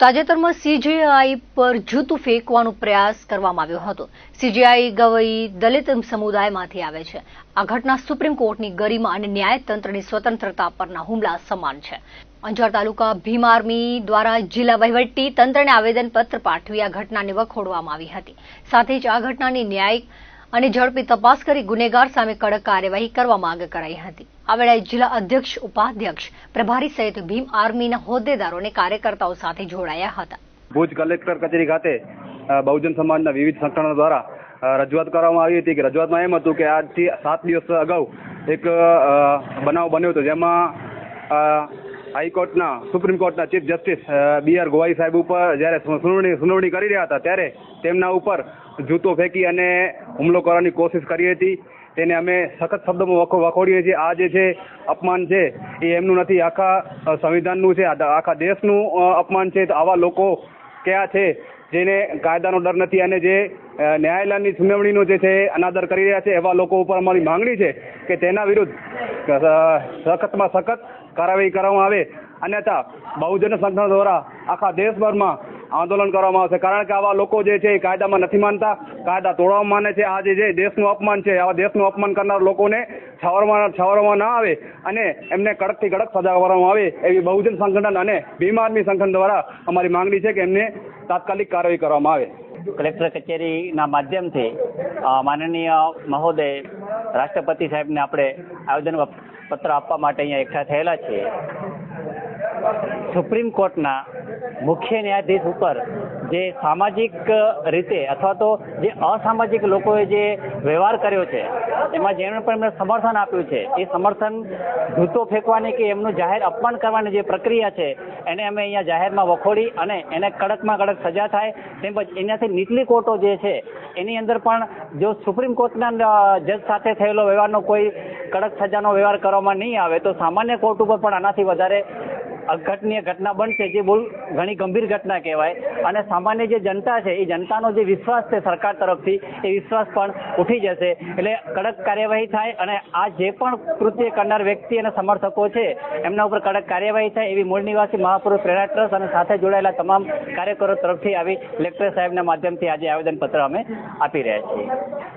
તાજેતરમાં સીજેઆઈ પર જૂતું ફેંકવાનો પ્રયાસ કરવામાં આવ્યો હતો. સીજેઆઈ ગવઈ દલિત સમુદાયમાંથી આવે છે. આ ઘટના સુપ્રીમ કોર્ટની ગરિમા અને ન્યાયતંત્રની સ્વતંત્રતા પરના હુમલા સમાન છે. અંજાર તાલુકા ભીમ આર્મી દ્વારા જિલ્લા વહીવટી તંત્રને આવેદનપત્ર પાઠવી આ ઘટનાને વખોડવામાં આવી હતી. સાથે જ આ ઘટનાની ન્યાયિક અને ઝડપી તપાસ કરી ગુનેગાર સામે કડક કાર્યવાહી કરવા માંગ કરાઈ હતી. આ વેળાએ જિલ્લા અધ્યક્ષ, ઉપાધ્યક્ષ, પ્રભારી સહિત ભીમ આર્મીના હોદ્દેદારોને કાર્યકર્તાઓ સાથે જોડાયા હતા. ભુજ કલેક્ટર કચેરી ખાતે બહુજન સમાજના વિવિધ સંગઠનો દ્વારા રજૂઆત કરવામાં આવી હતી કે રજૂઆતમાં એમ હતું કે આજથી સાત દિવસ અગાઉ એક બનાવ બન્યો હતો જેમાં હાઈકોર્ટના, સુપ્રીમ કોર્ટના chief justice B R Gavai સાહેબ ઉપર જ્યારે સુનાવણી સુનાવણી કરી રહ્યા હતા ત્યારે તેમના ઉપર જૂતો ફેંકી અને હુમલો કરવાની કોશિશ કરી હતી. તેને અમે સખત શબ્દોમાં વખો વખોડીએ છીએ. આ જે છે, અપમાન છે, એ એમનું નથી. આખા સંવિધાનનું છે. આખા દેશનું અપમાન છે. તો આવા લોકો કયા છે? જેને કાયદાનો ડર નથી અને જે ન્યાયાલયની સુનાવણીનો જે છે, અનાદર કરી રહ્યા છે, એવા લોકો ઉપર અમારી માંગણી છે કે તેના વિરુદ્ધ સખતમાં સખત કાર્યવાહી કરવામાં આવે. અન્યથા બહુજન સંગઠન દ્વારા આખા દેશભરમાં આંદોલન કરવામાં આવશે. કારણ કે આવા લોકો જે છે એ કાયદામાં નથી માનતા. કાયદા તોડવામાં માને છે. આ જે દેશનું અપમાન છે, આવા દેશનું અપમાન કરનાર લોકોને છાવરવામાં છાવરવામાં ના આવે અને એમને કડકથી કડક સજા કરવામાં આવે એવી બહુજન સંગઠન અને ભીમ આદમી સંગઠન દ્વારા અમારી માંગણી છે કે એમને તાત્કાલિક કાર્યવાહી કરવામાં આવે. કલેક્ટર કચેરીના માધ્યમથી માનનીય મહોદય, રાષ્ટ્રપતિ સાહેબને આપણે આવેદન પત્ર આપવા માટે અહીંયા એકઠા થયેલા છીએ. સુપ્રીમ કોર્ટના મુખ્ય ન્યાયાધીશ ઉપર જે સામાજિક રીતે અથવા તો જે અસામાજિક લોકોએ જે વ્યવહાર કર્યો છે, એમાં જેમણે પણ એમને સમર્થન આપ્યું છે, એ સમર્થન જૂતો ફેંકવાની કે એમનું જાહેર અપમાન કરવાની જે પ્રક્રિયા છે, એને અમે અહીંયા જાહેરમાં વખોડી અને એને કડકમાં કડક સજા થાય, તેમજ એનાથી નીચલી કોર્ટો જે છે, એની અંદર પણ જો સુપ્રીમ કોર્ટના જજ સાથે થયેલો વ્યવહારનો કોઈ કડક સજાનો વ્યવહાર કરવામાં નહીં આવે, તો સામાન્ય કોર્ટ ઉપર પણ આનાથી વધારે અઘટનીય ઘટના બનશે જે બહુ ઘણી ગંભીર ઘટના કહેવાય. અને સામાન્ય જે જનતા છે, એ જનતાનો જે વિશ્વાસ છે સરકાર તરફથી, એ વિશ્વાસ પણ ઉઠી જશે. એટલે કડક કાર્યવાહી થાય અને આ જે પણ કૃત્ય કરનાર વ્યક્તિ અને સમર્થકો છે, એમના ઉપર કડક કાર્યવાહી થાય એવી મૂળ નિવાસી મહાપુરુષ પ્રેરણા ટ્રસ્ટ અને સાથે જોડાયેલા તમામ કાર્યકરો તરફથી આવી કલેક્ટર સાહેબના માધ્યમથી આજે આવેદનપત્ર અમે આપી રહ્યા છીએ.